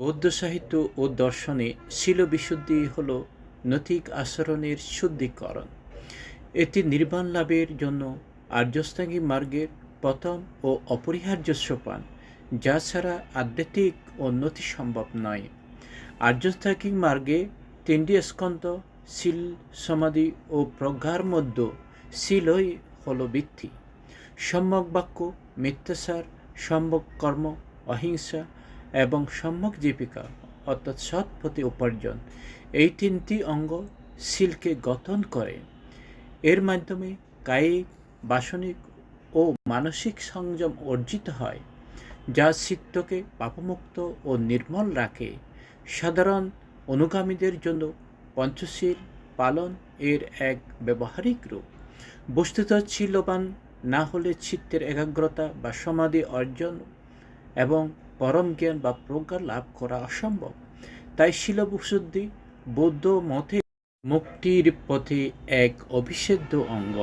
বৌদ্ধ সাহিত্য ও দর্শনে শিলবিশুদ্ধি হল নৈতিক আচরণের শুদ্ধিকরণ। এটি নির্বাণ লাভের জন্য আর্যস্থাঙ্গী মার্গের প্রথম ও অপরিহার্য সোপান, যা ছাড়া আধ্যাত্মিক উন্নতি সম্ভব নয়। আর্যস্থাঙ্গিক মার্গে তিনটি স্কন্ধ, শিল, সমাধি ও প্রজ্ঞার মধ্যে শিলই হল বৃত্তি সম্যক বাক্য, মিথ্যাচার, সম্যক কর্ম, অহিংসা এবং সম্যক জীবিকা, অর্থাৎ সৎ উপার্জন, এই তিনটি অঙ্গ শিলকে গঠন করে। এর মাধ্যমে কায়িক, বাসনিক ও মানসিক সংযম অর্জিত হয়, যা চিত্তকে পাপমুক্ত ও নির্মল রাখে। সাধারণ অনুগামীদের জন্য পঞ্চশীল পালন এর এক ব্যবহারিক রূপ। বস্তুত শিলবান না হলে চিত্তের একাগ্রতা বা সমাধি অর্জন এবং পরম জ্ঞান বা প্রজ্ঞা লাভ করা অসম্ভব। তাই শিলবশুদ্ধি বৌদ্ধ মতে মুক্তির পথে এক অবিচ্ছেদ্য অঙ্গ।